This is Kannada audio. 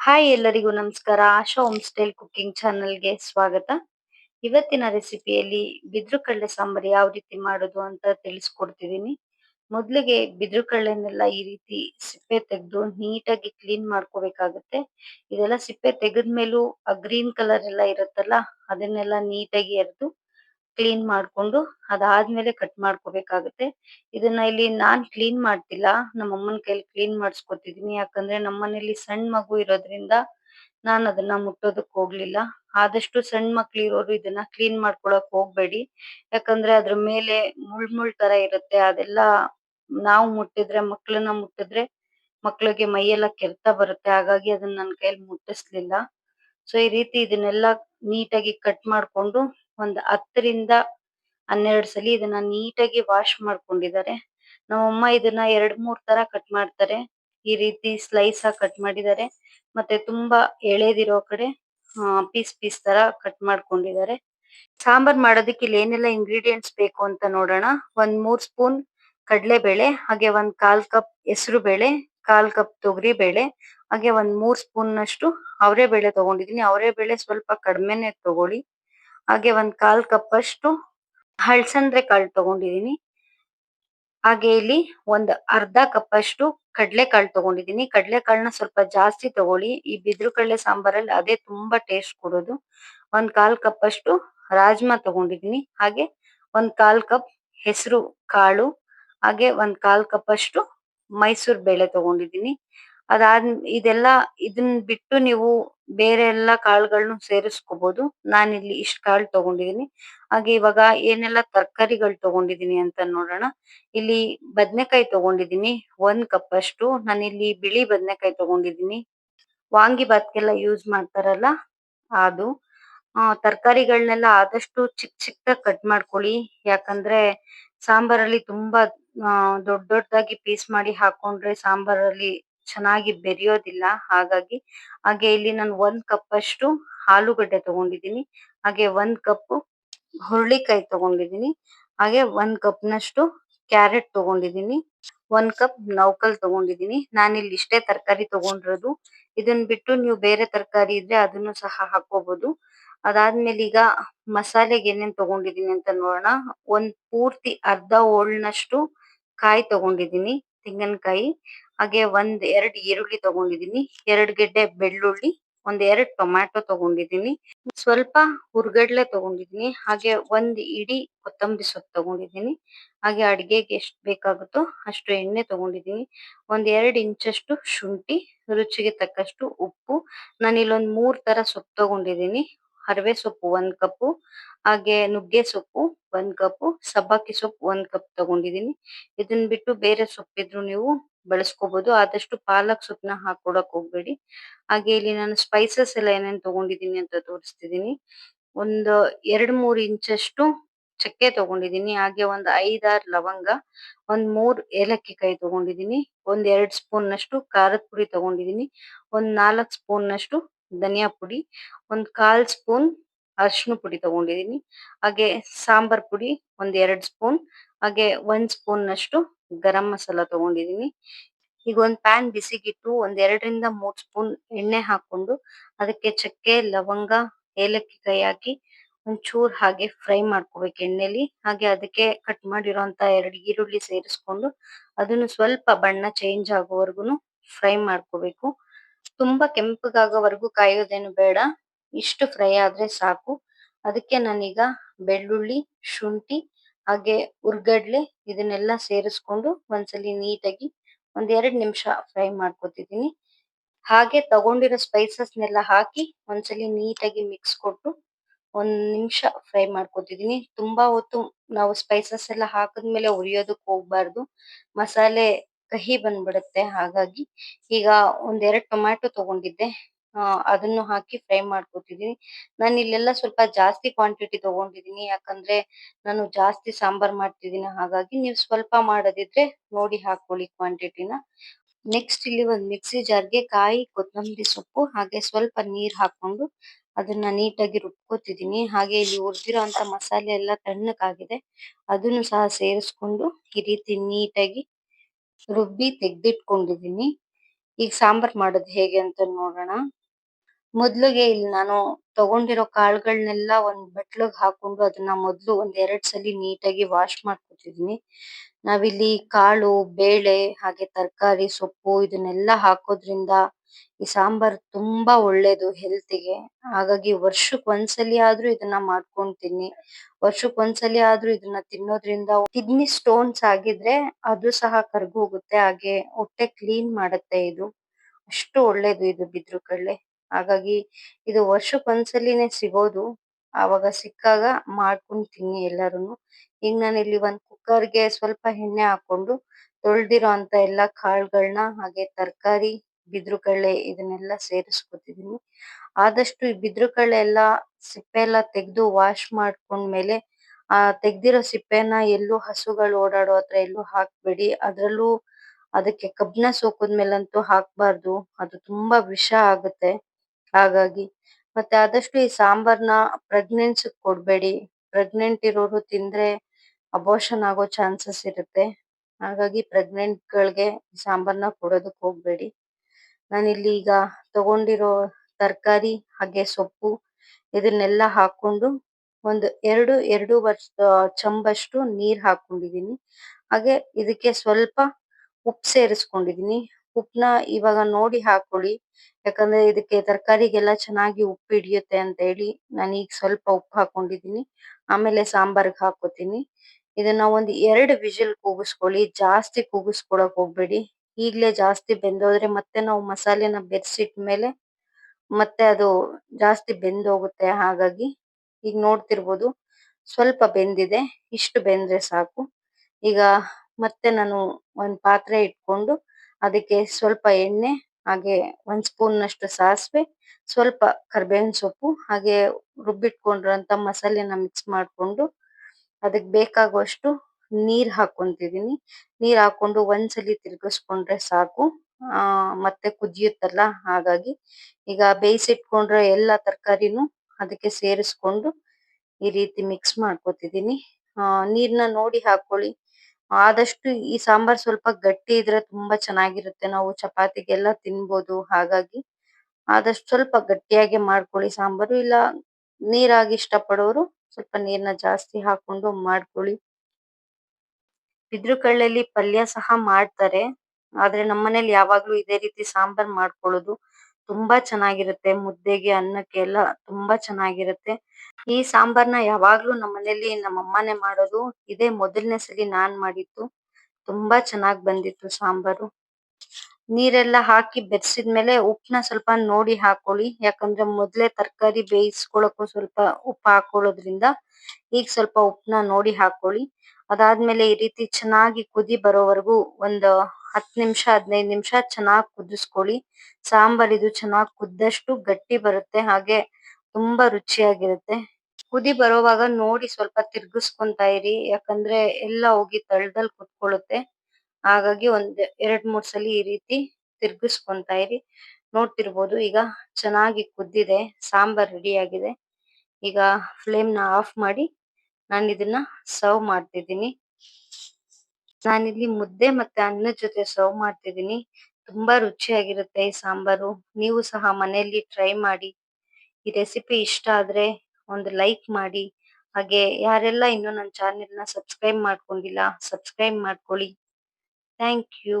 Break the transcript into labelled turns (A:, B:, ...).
A: ಹಾಯ್ ಎಲ್ಲರಿಗೂ ನಮಸ್ಕಾರ. ಆಶಾ ಹೋಮ್ ಸ್ಟೈಲ್ ಕುಕ್ಕಿಂಗ್ ಚಾನಲ್ಗೆ ಸ್ವಾಗತ. ಇವತ್ತಿನ ರೆಸಿಪಿಯಲ್ಲಿ ಬಿದ್ರು ಕಡಲೆ ಸಾಂಬಾರ್ ಯಾವ ರೀತಿ ಮಾಡೋದು ಅಂತ ತಿಳಿಸ್ಕೊಡ್ತಿದ್ದೀನಿ ಮೊದಲಿಗೆ ಬಿದ್ರು ಕಡಲೆನೆಲ್ಲ ಈ ರೀತಿ ಸಿಪ್ಪೆ ತೆಗೆದು ನೀಟಾಗಿ ಕ್ಲೀನ್ ಮಾಡ್ಕೋಬೇಕಾಗುತ್ತೆ. ಇದೆಲ್ಲ ಸಿಪ್ಪೆ ತೆಗೆದ ಮೇಲೂ ಆ ಗ್ರೀನ್ ಕಲರ್ ಎಲ್ಲ ಇರುತ್ತಲ್ಲ, ಅದನ್ನೆಲ್ಲ ನೀಟಾಗಿ ಎರೆದು ಕ್ಲೀನ್ ಮಾಡ್ಕೊಂಡು ಅದಾದ್ಮೇಲೆ ಕಟ್ ಮಾಡ್ಕೋಬೇಕಾಗುತ್ತೆ. ಇದನ್ನ ಇಲ್ಲಿ ನಾನ್ ಕ್ಲೀನ್ ಮಾಡ್ತಿಲ್ಲ. ನಮ್ಮ ಅಮ್ಮನ ಕೈಲಿ ಕ್ಲೀನ್ ಮಾಡಿಸ್ಕೊತಿದೀನಿ. ಯಾಕಂದ್ರೆ ನಮ್ಮ ಮನೇಲಿ ಸಣ್ಣ ಮಗು ಇರೋದ್ರಿಂದ ನಾನ್ ಅದನ್ನ ಮುಟ್ಟೋದಕ್ ಹೋಗ್ಲಿಲ್ಲ. ಆದಷ್ಟು ಸಣ್ಣ ಮಕ್ಳು ಇರೋರು ಇದನ್ನ ಕ್ಲೀನ್ ಮಾಡ್ಕೊಳಕ್ ಹೋಗ್ಬೇಡಿ. ಯಾಕಂದ್ರೆ ಅದ್ರ ಮೇಲೆ ಮುಳ್ ಮುಳ್ ತರ ಇರುತ್ತೆ. ಅದೆಲ್ಲ ನಾವು ಮುಟ್ಟಿದ್ರೆ, ಮಕ್ಳನ್ನ ಮುಟ್ಟಿದ್ರೆ ಮಕ್ಳಿಗೆ ಮೈಯೆಲ್ಲ ಕೆರೆತ ಬರುತ್ತೆ. ಹಾಗಾಗಿ ಅದನ್ನ ನನ್ ಕೈಲಿ ಮುಟ್ಟಿಸ್ಲಿಲ್ಲ. ಸೊ ಈ ರೀತಿ ಇದನ್ನೆಲ್ಲ ನೀಟಾಗಿ ಕಟ್ ಮಾಡ್ಕೊಂಡು ಒಂದ್ ಹತ್ತರಿಂದ ಹನ್ನೆರಡು ಸಲ ಇದನ್ನ ನೀಟಾಗಿ ವಾಶ್ ಮಾಡ್ಕೊಂಡಿದ್ದಾರೆ. ನಮ್ಮಮ್ಮ ಇದನ್ನ ಎರಡ್ ಮೂರ್ ತರ ಕಟ್ ಮಾಡ್ತಾರೆ. ಈ ರೀತಿ ಸ್ಲೈಸ್ ಆಗಿ ಕಟ್ ಮಾಡಿದ್ದಾರೆ. ಮತ್ತೆ ತುಂಬಾ ಎಳೆದಿರೋ ಕಡೆ ಪೀಸ್ ಪೀಸ್ ತರ ಕಟ್ ಮಾಡ್ಕೊಂಡಿದ್ದಾರೆ. ಸಾಂಬಾರ್ ಮಾಡೋದಕ್ಕೆ ಇಲ್ಲಿ ಏನೆಲ್ಲ ಇಂಗ್ರೀಡಿಯೆಂಟ್ಸ್ ಬೇಕು ಅಂತ ನೋಡೋಣ. ಒಂದ್ ಮೂರ್ ಸ್ಪೂನ್ ಕಡಲೆಬೇಳೆ, ಹಾಗೆ ಒಂದ್ ಕಾಲ್ ಕಪ್ ಹೆಸರು ಬೇಳೆ ಕಾಲ್ ಕಪ್ ತೊಗರಿ ಬೇಳೆ ಹಾಗೆ ಒಂದ್ ಮೂರ್ ಸ್ಪೂನ್ ನಷ್ಟು ಅವರೇ ಬೇಳೆ ತಗೊಂಡಿದೀನಿ ಅವರೇ ಬೇಳೆ ಸ್ವಲ್ಪ ಕಡಿಮೆನೆ ತಗೊಳ್ಳಿ. ಹಾಗೆ ಒಂದ್ ಕಾಲ್ ಕಪ್ ಅಷ್ಟು ಹಳ್ಸಂದ್ರೆ ಕಾಳು ತಗೊಂಡಿದೀನಿ. ಹಾಗೆ ಇಲ್ಲಿ ಒಂದ್ ಅರ್ಧ ಕಪ್ ಅಷ್ಟು ಕಡ್ಲೆ ಕಾಳು ತಗೊಂಡಿದೀನಿ. ಕಡ್ಲೆ ಕಾಳನ್ನ ಸ್ವಲ್ಪ ಜಾಸ್ತಿ ತಗೊಳ್ಳಿ. ಈ ಬಿದ್ರು ಕಡಲೆ ಸಾಂಬಾರಲ್ಲಿ ಅದೇ ತುಂಬಾ ಟೇಸ್ಟ್ ಕೊಡೋದು. ಒಂದ್ ಕಾಲ್ ಕಪ್ ಅಷ್ಟು ರಾಜ್ಮಾ ತಗೊಂಡಿದೀನಿ. ಹಾಗೆ ಒಂದ್ ಕಾಲ್ ಕಪ್ ಹೆಸರು ಕಾಳು. ಹಾಗೆ ಒಂದ್ ಕಾಲ್ ಕಪ್ ಅಷ್ಟು ಮೈಸೂರ್ ಬೇಳೆ ತಗೊಂಡಿದೀನಿ. ಅದಾದ್ ಇದೆಲ್ಲ ಇದನ್ ಬಿಟ್ಟು ನೀವು ಬೇರೆ ಎಲ್ಲ ಕಾಳುಗಳನ್ನು ಸೇರಿಸ್ಕೋಬಹುದು ನಾನು ಇಲ್ಲಿ ಇಷ್ಟು ಕಾಳು ತಗೊಂಡಿದ್ದೀನಿ ಹಾಗೆ ಇವಾಗ ಏನೆಲ್ಲ ತರಕಾರಿಗಳು ತಗೊಂಡಿದ್ದೀನಿ ಅಂತ ನೋಡೋಣ. ಇಲ್ಲಿ ಬದನೆಕಾಯಿ ತಗೊಂಡಿದ್ದೀನಿ ಒಂದ್ ಕಪ್ ಅಷ್ಟು ನಾನು ಇಲ್ಲಿ ಬಿಳಿ ಬದನೆಕಾಯಿ ತಗೊಂಡಿದೀನಿ. ವಾಂಗಿಬಾತ್ಗೆಲ್ಲ ಯೂಸ್ ಮಾಡ್ತಾರಲ್ಲ, ಅದು. ತರಕಾರಿಗಳನ್ನೆಲ್ಲ ಆದಷ್ಟು ಚಿಕ್ ಚಿಕ್ಕದಾಗಿ ಕಟ್ ಮಾಡ್ಕೊಳ್ಳಿ. ಯಾಕಂದ್ರೆ ಸಾಂಬಾರಲ್ಲಿ ತುಂಬಾ ದೊಡ್ಡ ದೊಡ್ಡದಾಗಿ ಪೀಸ್ ಮಾಡಿ ಹಾಕೊಂಡ್ರೆ ಸಾಂಬಾರಲ್ಲಿ ಚೆನ್ನಾಗಿ ಬೆರೆಯೋದಿಲ್ಲ. ಹಾಗಾಗಿ ಹಾಗೆ ಇಲ್ಲಿ ನಾನು ಒಂದ್ ಕಪ್ ಅಷ್ಟು ಆಲೂಗಡ್ಡೆ ತಗೊಂಡಿದ್ದೀನಿ. ಹಾಗೆ ಒಂದ್ ಕಪ್ ಹುರುಳಿಕಾಯಿ ತಗೊಂಡಿದ್ದೀನಿ. ಹಾಗೆ ಒಂದ್ ಕಪ್ ನಷ್ಟು ಕ್ಯಾರೆಟ್ ತಗೊಂಡಿದ್ದೀನಿ. ಒಂದ್ ಕಪ್ ನೌಕಲ್ ತಗೊಂಡಿದ್ದೀನಿ. ನಾನು ಇಲ್ಲಿ ಇಷ್ಟೇ ತರಕಾರಿ ತಗೊಂಡಿರೋದು. ಇದನ್ ಬಿಟ್ಟು ನೀವು ಬೇರೆ ತರಕಾರಿ ಇದ್ರೆ ಅದನ್ನು ಸಹ ಹಾಕೋಬಹುದು ಅದಾದ್ಮೇಲೆ ಈಗ ಮಸಾಲೆಗೆ ಏನೇನ್ ತಗೊಂಡಿದ್ದೀನಿ ಅಂತ ನೋಡೋಣ. ಒಂದ್ ಪೂರ್ತಿ ಅರ್ಧ ಹೋಳ್ನಷ್ಟು ಕಾಯಿ ತಗೊಂಡಿದ್ದೀನಿ. ತೆಂಗಿನಕಾಯಿ. ಹಾಗೆ ಒಂದ್ ಎರಡ್ ಈರುಳ್ಳಿ ತಗೊಂಡಿದೀನಿ, ಎರಡ್ ಗೆಡ್ಡೆ ಬೆಳ್ಳುಳ್ಳಿ, ಒಂದ್ ಎರಡ್ ಟೊಮ್ಯಾಟೊ ತಗೊಂಡಿದೀನಿ, ಸ್ವಲ್ಪ ಹುರ್ಗಡ್ಲೆ ತಗೊಂಡಿದೀನಿ, ಹಾಗೆ ಒಂದ್ ಇಡಿ ಕೊತ್ತಂಬರಿ ಸೊಪ್ಪು ತಗೊಂಡಿದೀನಿ, ಹಾಗೆ ಅಡ್ಗೆಗೆ ಎಷ್ಟ್ ಬೇಕಾಗುತ್ತೋ ಅಷ್ಟು ಎಣ್ಣೆ ತಗೊಂಡಿದೀನಿ, ಒಂದ್ ಎರಡ್ ಇಂಚಷ್ಟು ಶುಂಠಿ, ರುಚಿಗೆ ತಕ್ಕಷ್ಟು ಉಪ್ಪು ನಾನು ಇಲ್ಲೊಂದ್ ಮೂರ್ ತರ ಸೊಪ್ಪು ತಗೊಂಡಿದೀನಿ, ಹರವೆ ಸೊಪ್ಪು ಒಂದ್ ಕಪ್ಪು, ಹಾಗೆ ನುಗ್ಗೆ ಸೊಪ್ಪು ಒಂದ್ ಕಪ್ ಸಬ್ಬಕ್ಕಿ ಸೊಪ್ಪು ಒಂದ್ ಕಪ್ ತಗೊಂಡಿದ್ದೀನಿ ಇದನ್ನ ಬಿಟ್ಟು ಬೇರೆ ಸೊಪ್ಪಿದ್ರು ನೀವು ಬಳಸ್ಕೋಬಹುದು ಆದಷ್ಟು ಪಾಲಕ್ ಸೊಪ್ಪನ್ನ ಹಾಕೊಳಕ್ ಹೋಗ್ಬೇಡಿ. ಹಾಗೆ ಇಲ್ಲಿ ನಾನು ಸ್ಪೈಸಸ್ ಎಲ್ಲ ಏನೇನ್ ತಗೊಂಡಿದ್ದೀನಿ ಅಂತ ತೋರಿಸ್ತಿದೀನಿ. ಒಂದು ಎರಡ್ ಮೂರ್ ಇಂಚಷ್ಟು ಚಕ್ಕೆ ತಗೊಂಡಿದ್ದೀನಿ ಹಾಗೆ ಒಂದ್ ಐದಾರ್ ಲವಂಗ, ಒಂದ್ ಮೂರ್ ಏಲಕ್ಕಿ ಕಾಯಿ ತಗೊಂಡಿದ್ದೀನಿ ಒಂದ್ ಎರಡ್ ಸ್ಪೂನ್ ನಷ್ಟು ಖಾರದ ಪುಡಿ ತಗೊಂಡಿದ್ದೀನಿ ಒಂದ್ ನಾಲ್ಕ್ ಸ್ಪೂನ್ ನಷ್ಟು ಧನಿಯಾ ಪುಡಿ. ಒಂದ್ ಕಾಲ್ ಸ್ಪೂನ್ ಅರಿಶಿನ ಪುಡಿ ತಗೊಂಡಿದೀನಿ. ಹಾಗೆ ಸಾಂಬಾರ್ ಪುಡಿ ಒಂದ್ ಎರಡ್ ಸ್ಪೂನ್, ಹಾಗೆ ಒಂದ್ ಸ್ಪೂನ್ ನಷ್ಟು ಗರಂ ಮಸಾಲಾ ತಗೊಂಡಿದೀನಿ. ಈಗ ಒಂದ್ ಪ್ಯಾನ್ ಬಿಸಿಗಿಟ್ಟು ಒಂದ್ ಎರಡರಿಂದ ಮೂರ್ ಸ್ಪೂನ್ ಎಣ್ಣೆ ಹಾಕೊಂಡು ಅದಕ್ಕೆ ಚಕ್ಕೆ, ಲವಂಗ, ಏಲಕ್ಕಿ ಕಾಯಿ ಹಾಕಿ ಒಂಚೂರ್ ಹಾಗೆ ಫ್ರೈ ಮಾಡ್ಕೋಬೇಕು ಎಣ್ಣೆಲಿ. ಹಾಗೆ ಅದಕ್ಕೆ ಕಟ್ ಮಾಡಿರೋಂತ ಎರಡ್ ಈರುಳ್ಳಿ ಸೇರಿಸ್ಕೊಂಡು ಅದನ್ನು ಸ್ವಲ್ಪ ಬಣ್ಣ ಚೇಂಜ್ ಆಗೋವರೆಗೂನು ಫ್ರೈ ಮಾಡ್ಕೋಬೇಕು. ತುಂಬಾ ಕೆಂಪಗಾಗೋವರೆಗೂ ಕಾಯೋದೇನು ಬೇಡ. ಇಷ್ಟು ಫ್ರೈ ಆದ್ರೆ ಸಾಕು. ಅದಕ್ಕೆ ನಾನೀಗ ಬೆಳ್ಳುಳ್ಳಿ, ಶುಂಠಿ, ಹಾಗೆ ಹುರ್ಗಡ್ಲೆ ಇದನ್ನೆಲ್ಲ ಸೇರಿಸ್ಕೊಂಡು ಒಂದ್ಸಲಿ ನೀಟಾಗಿ ಒಂದ್ ಎರಡ್ ನಿಮಿಷ ಫ್ರೈ ಮಾಡ್ಕೊತಿದೀನಿ. ಹಾಗೆ ತಗೊಂಡಿರೋ ಸ್ಪೈಸಸ್ನೆಲ್ಲ ಹಾಕಿ ಒಂದ್ಸಲಿ ನೀಟಾಗಿ ಮಿಕ್ಸ್ ಕೊಟ್ಟು ಒಂದ್ ನಿಮಿಷ ಫ್ರೈ ಮಾಡ್ಕೊತಿದೀನಿ. ತುಂಬಾ ಹೊತ್ತು ನಾವು ಸ್ಪೈಸಸ್ ಎಲ್ಲ ಹಾಕಿದ್ಮೇಲೆ ಉರಿಯೋದಕ್ ಹೋಗ್ಬಾರ್ದು. ಮಸಾಲೆ ಕಹಿ ಬಂದ್ಬಿಡುತ್ತೆ ಹಾಗಾಗಿ ಈಗ ಒಂದೆರಡು ಟೊಮ್ಯಾಟೊ ತಗೊಂಡಿದ್ದೆ. ಅದನ್ನು ಹಾಕಿ ಫ್ರೈ ಮಾಡ್ಕೊತಿದೀನಿ. ನಾನು ಇಲ್ಲೆಲ್ಲ ಸ್ವಲ್ಪ ಜಾಸ್ತಿ ಕ್ವಾಂಟಿಟಿ ತಗೊಂಡಿದೀನಿ. ಯಾಕಂದ್ರೆ ನಾನು ಜಾಸ್ತಿ ಸಾಂಬಾರ್ ಮಾಡ್ತಿದೀನಿ. ಹಾಗಾಗಿ ನೀವು ಸ್ವಲ್ಪ ಮಾಡೋದಿದ್ರೆ ನೋಡಿ ಹಾಕೊಳ್ಳಿ ಕ್ವಾಂಟಿಟಿನ ನೆಕ್ಸ್ಟ್ ಇಲ್ಲಿ ಒಂದ್ ಮಿಕ್ಸಿ ಜಾರ್ಗೆ ಕಾಯಿ, ಕೊತ್ತಂಬರಿ ಸೊಪ್ಪು, ಹಾಗೆ ಸ್ವಲ್ಪ ನೀರ್ ಹಾಕೊಂಡು ಅದನ್ನ ನೀಟಾಗಿ ರುಬ್ಕೋತಿದೀನಿ. ಹಾಗೆ ಇಲ್ಲಿ ಹುರಿದಿರೋಂತ ಮಸಾಲೆ ಎಲ್ಲ ತಣ್ಣಗಾಗಿದೆ. ಅದನ್ನು ಸಹ ಸೇರಿಸ್ಕೊಂಡು ಈ ರೀತಿ ನೀಟಾಗಿ ರುಬ್ಬಿ ತೆಗ್ದಿಟ್ಕೊಂಡಿದೀನಿ. ಈಗ ಸಾಂಬಾರ್ ಮಾಡೋದು ಹೇಗೆ ಅಂತ ನೋಡೋಣ. ಮೊದ್ಲಿಗೆ ಇಲ್ಲಿ ನಾನು ತಗೊಂಡಿರೋ ಕಾಳುಗಳನ್ನೆಲ್ಲ ಒಂದ್ ಬಟ್ಟಲಿಗೆ ಹಾಕೊಂಡು ಅದನ್ನ ಮೊದ್ಲು ಒಂದ್ ಎರಡ್ ಸಲಿ ನೀಟಾಗಿ ವಾಶ್ ಮಾಡ್ಕೊತಿದೀನಿ. ನಾವಿಲ್ಲಿ ಕಾಳು, ಬೇಳೆ, ಹಾಗೆ ತರಕಾರಿ, ಸೊಪ್ಪು ಇದನ್ನೆಲ್ಲ ಹಾಕೋದ್ರಿಂದ ಈ ಸಾಂಬಾರ್ ತುಂಬಾ ಒಳ್ಳೇದು ಹೆಲ್ತ್ಗೆ ಹಾಗಾಗಿ ವರ್ಷಕ್ ಒಂದ್ಸಲಿ ಆದ್ರೂ ಇದನ್ನ ಮಾಡ್ಕೊಂತೀನಿ. ವರ್ಷಕ್ ಒಂದ್ಸಲಿ ಆದ್ರೂ ಇದನ್ನ ತಿನ್ನೋದ್ರಿಂದ ಕಿಡ್ನಿ ಸ್ಟೋನ್ಸ್ ಆಗಿದ್ರೆ ಅದು ಸಹ ಕರಗೋಗುತ್ತೆ, ಹಾಗೆ ಹೊಟ್ಟೆ ಕ್ಲೀನ್ ಮಾಡುತ್ತೆ ಇದು. ಅಷ್ಟು ಒಳ್ಳೇದು ಇದು ಬಿದ್ರು ಕಡ್ಲೆ ಹಾಗಾಗಿ ಇದು ವರ್ಷಕ್ಕೆ ಒಂದ್ ಸಲಿನೇ ಸಿಗೋದು. ಆವಾಗ ಸಿಕ್ಕಾಗ ಮಾಡ್ಕೊಂಡ್ ತಿನ್ನಿ ಎಲ್ಲಾರುನು. ಈಗ ನಾನು ಇಲ್ಲಿ ಒಂದ್ ಕುಕ್ಕರ್ಗೆ ಸ್ವಲ್ಪ ಎಣ್ಣೆ ಹಾಕೊಂಡು ತೊಳ್ದಿರೋಂತ ಎಲ್ಲ ಕಾಳುಗಳನ್ನ ಹಾಗೆ ತರಕಾರಿ ಬಿದ್ರು ಕಡ್ಲೆ ಇದನ್ನೆಲ್ಲ ಸೇರಿಸ್ಕೊತಿದೀನಿ. ಆದಷ್ಟು ಈ ಬಿದ್ರು ಕಡ್ಲೆ ಎಲ್ಲ ಸಿಪ್ಪೆ ಎಲ್ಲ ತೆಗ್ದು ವಾಶ್ ಮಾಡ್ಕೊಂಡ್ಮೇಲೆ ಆ ತೆಗ್ದಿರೋ ಸಿಪ್ಪೆನ ಎಲ್ಲೂ ಹಸುಗಳು ಓಡಾಡೋ ಹತ್ರ ಎಲ್ಲೂ ಹಾಕ್ಬೇಡಿ. ಅದ್ರಲ್ಲೂ ಅದಕ್ಕೆ ಕಬ್ಬಿಣ ಸೋಕಿದ್ಮೇಲಂತೂ ಹಾಕ್ಬಾರ್ದು. ಅದು ತುಂಬಾ ವಿಷ ಆಗುತ್ತೆ. ಹಾಗಾಗಿ ಮತ್ತೆ ಆದಷ್ಟು ಈ ಸಾಂಬಾರ್ನ ಪ್ರೆಗ್ನೆನ್ಸ್ ಕೊಡ್ಬೇಡಿ. ಪ್ರೆಗ್ನೆಂಟ್ ಇರೋರು ತಿಂದ್ರೆ ಅಬೋರ್ಷನ್ ಆಗೋ ಚಾನ್ಸಸ್ ಇರುತ್ತೆ. ಹಾಗಾಗಿ ಪ್ರೆಗ್ನೆಂಟ್ ಗಳಿಗೆ ಸಾಂಬಾರ್ನ ಕೊಡೋದಕ್ಕೆ ಹೋಗ್ಬೇಡಿ. ನಾನಿಲ್ಲಿ ಈಗ ತಗೊಂಡಿರೋ ತರಕಾರಿ ಹಾಗೆ ಸೊಪ್ಪು ಇದನ್ನೆಲ್ಲ ಹಾಕೊಂಡು ಒಂದು ಎರಡು ಎರಡು ವರ್ಷ, ಚಂಬಷ್ಟು ನೀರ್ ಹಾಕೊಂಡಿದೀನಿ ಹಾಗೆ ಇದಕ್ಕೆ ಸ್ವಲ್ಪ ಉಪ್ಪು ಸೇರಿಸ್ಕೊಂಡಿದೀನಿ ಉಪ್ಪನ್ನ ಇವಾಗ ನೋಡಿ ಹಾಕೊಳ್ಳಿ. ಯಾಕಂದ್ರೆ ಇದಕ್ಕೆ ತರಕಾರಿಗೆಲ್ಲ ಚೆನ್ನಾಗಿ ಉಪ್ಪು ಹಿಡಿಯುತ್ತೆ ಅಂತ ಹೇಳಿ ನಾನು ಈಗ ಸ್ವಲ್ಪ ಉಪ್ಪು ಹಾಕೊಂಡಿದೀನಿ ಆಮೇಲೆ ಸಾಂಬಾರ್ಗ್ ಹಾಕೋತೀನಿ. ಇದನ್ನ ಒಂದು ಎರಡು ವಿಷಲ್ ಕೂಗಿಸ್ಕೊಳ್ಳಿ. ಜಾಸ್ತಿ ಕೂಗಿಸ್ಕೊಳಕ್ ಹೋಗ್ಬೇಡಿ. ಈಗ್ಲೇ ಜಾಸ್ತಿ ಬೆಂದೋದ್ರೆ ಮತ್ತೆ ನಾವು ಮಸಾಲೆನ ಬೆರೆಸಿಟ್ಮೇಲೆ ಮತ್ತೆ ಅದು ಜಾಸ್ತಿ ಬೆಂದೋಗುತ್ತೆ ಹಾಗಾಗಿ ಈಗ ನೋಡ್ತಿರ್ಬೋದು. ಸ್ವಲ್ಪ ಬೆಂದಿದೆ. ಇಷ್ಟು ಬೆಂದ್ರೆ ಸಾಕು. ಈಗ ಮತ್ತೆ ನಾನು ಒಂದು ಪಾತ್ರೆ ಇಟ್ಕೊಂಡು ಅದಕ್ಕೆ ಸ್ವಲ್ಪ ಎಣ್ಣೆ, ಹಾಗೆ ಒಂದ್ ಸ್ಪೂನ್ ನಷ್ಟು ಸಾಸಿವೆ, ಸ್ವಲ್ಪ ಕರಿಬೇವಿನ ಸೊಪ್ಪು, ಹಾಗೆ ರುಬ್ಬಿಟ್ಕೊಂಡಿರೋಂತ ಮಸಾಲೆನ ಮಿಕ್ಸ್ ಮಾಡ್ಕೊಂಡು ಅದಕ್ಕೆ ಬೇಕಾಗುವಷ್ಟು ನೀರ್ ಹಾಕೊಂತಿದೀನಿ ನೀರ್ ಹಾಕೊಂಡು ಒಂದ್ಸಲಿ ತಿರ್ಗಿಸ್ಕೊಂಡ್ರೆ ಸಾಕು. ಆ, ಮತ್ತೆ ಕುದಿಯುತ್ತಲ್ಲ, ಹಾಗಾಗಿ ಈಗ ಬೇಯಿಸಿಟ್ಕೊಂಡ್ರೆ ಎಲ್ಲಾ ತರಕಾರಿನೂ ಅದಕ್ಕೆ ಸೇರಿಸ್ಕೊಂಡು ಈ ರೀತಿ ಮಿಕ್ಸ್ ಮಾಡ್ಕೊತಿದೀನಿ ಆ, ನೀರ್ನ ನೋಡಿ ಹಾಕೊಳ್ಳಿ. ಆದಷ್ಟು ಈ ಸಾಂಬಾರ್ ಸ್ವಲ್ಪ ಗಟ್ಟಿ ಇದ್ರೆ ತುಂಬಾ ಚೆನ್ನಾಗಿರುತ್ತೆ. ನಾವು ಚಪಾತಿಗೆಲ್ಲ ತಿನ್ಬಹುದು ಹಾಗಾಗಿ ಆದಷ್ಟು ಸ್ವಲ್ಪ ಗಟ್ಟಿಯಾಗಿ ಮಾಡ್ಕೊಳ್ಳಿ ಸಾಂಬಾರು. ಇಲ್ಲ ನೀರಾಗಿ ಇಷ್ಟ ಪಡೋರು ಸ್ವಲ್ಪ ನೀರನ್ನ ಜಾಸ್ತಿ ಹಾಕೊಂಡು ಮಾಡ್ಕೊಳ್ಳಿ. ಬಿದ್ರು ಕಡ್ಲೆಲಿ ಪಲ್ಯ ಸಹ ಮಾಡ್ತಾರೆ. ಆದ್ರೆ ನಮ್ಮನೇಲಿ ಯಾವಾಗ್ಲೂ ಇದೇ ರೀತಿ ಸಾಂಬಾರ್ ಮಾಡ್ಕೊಳ್ಳೋದು. ತುಂಬಾ ಚೆನ್ನಾಗಿರುತ್ತೆ, ಮುದ್ದೆಗೆ ಅನ್ನಕ್ಕೆ ಎಲ್ಲ ತುಂಬಾ ಚೆನ್ನಾಗಿರುತ್ತೆ. ಈ ಸಾಂಬಾರ್ನ ಯಾವಾಗ್ಲೂ ನಮ್ಮನೇಲಿ ನಮ್ಮ ಅಮ್ಮನೇ ಮಾಡೋದು. ಇದೇ ಮೊದಲನೇ ಸಲಿ ನಾನ್ ಮಾಡಿದ್ದು. ತುಂಬಾ ಚೆನ್ನಾಗ್ ಬಂದಿತ್ತು ಸಾಂಬಾರು. ನೀರೆಲ್ಲ ಹಾಕಿ ಬೆರೆಸಿದ್ಮೇಲೆ ಉಪ್ಪನ್ನ ಸ್ವಲ್ಪ ನೋಡಿ ಹಾಕೊಳ್ಳಿ. ಯಾಕಂದ್ರೆ ಮೊದಲೇ ತರಕಾರಿ ಬೇಯಿಸ್ಕೊಳ್ಳೋಕು ಸ್ವಲ್ಪ ಉಪ್ಪು ಹಾಕೊಳ್ಳೋದ್ರಿಂದ ಈಗ ಸ್ವಲ್ಪ ಉಪ್ಪನ್ನ ನೋಡಿ ಹಾಕೊಳ್ಳಿ. ಅದಾದ್ಮೇಲೆ ಈ ರೀತಿ ಚೆನ್ನಾಗಿ ಕುದಿ ಬರೋವರೆಗೂ ಒಂದ್ ಹತ್ತ್ ನಿಮಿಷ, ಹದಿನೈದು ನಿಮಿಷ ಚೆನ್ನಾಗಿ ಕುದಿಸ್ಕೊಳ್ಳಿ. ಸಾಂಬಾರ್ ಇದು ಚೆನ್ನಾಗಿ ಕುದ್ದಷ್ಟು ಗಟ್ಟಿ ಬರುತ್ತೆ, ಹಾಗೆ ತುಂಬಾ ರುಚಿಯಾಗಿರುತ್ತೆ. ಕುದಿ ಬರೋವಾಗ ನೋಡಿ ಸ್ವಲ್ಪ ತಿರ್ಗಿಸ್ಕೊಂತ ಇರಿ, ಯಾಕಂದ್ರೆ ಎಲ್ಲ ಹೋಗಿ ತಳದಲ್ಲಿ ಕುತ್ಕೊಳ್ಳುತ್ತೆ. ಹಾಗಾಗಿ ಒಂದ್ ಎರಡ್, ಮೂರ್ ಸಲಿ ಈ ರೀತಿ ತಿರ್ಗಿಸ್ಕೊಂತ ಇರಿ. ನೋಡ್ತಿರ್ಬೋದು, ಈಗ ಚೆನ್ನಾಗಿ ಕುದ್ದಿದೆ, ಸಾಂಬಾರ್ ರೆಡಿ ಆಗಿದೆ. ಈಗ ಫ್ಲೇಮ್ನ ಆಫ್ ಮಾಡಿ ನಾನು ಇದನ್ನ ಸರ್ವ್ ಮಾಡ್ತಿದ್ದೀನಿ. ನಾನಿಲ್ಲಿ ಮುದ್ದೆ ಮತ್ತೆ ಅನ್ನದ ಜೊತೆ ಸರ್ವ್ ಮಾಡ್ತಿದೀನಿ ತುಂಬಾ ರುಚಿಯಾಗಿರುತ್ತೆ ಈ ಸಾಂಬಾರು. ನೀವು ಸಹ ಮನೆಯಲ್ಲಿ ಟ್ರೈ ಮಾಡಿ. ಈ ರೆಸಿಪಿ ಇಷ್ಟ ಆದ್ರೆ ಒಂದು ಲೈಕ್ ಮಾಡಿ. ಹಾಗೆ ಯಾರೆಲ್ಲ ಇನ್ನು ನನ್ನ ಚಾನೆಲ್ನ ಸಬ್ಸ್ಕ್ರೈಬ್ ಮಾಡ್ಕೊಂಡಿಲ್ಲ ಸಬ್ಸ್ಕ್ರೈಬ್ ಮಾಡ್ಕೊಳ್ಳಿ. Thank you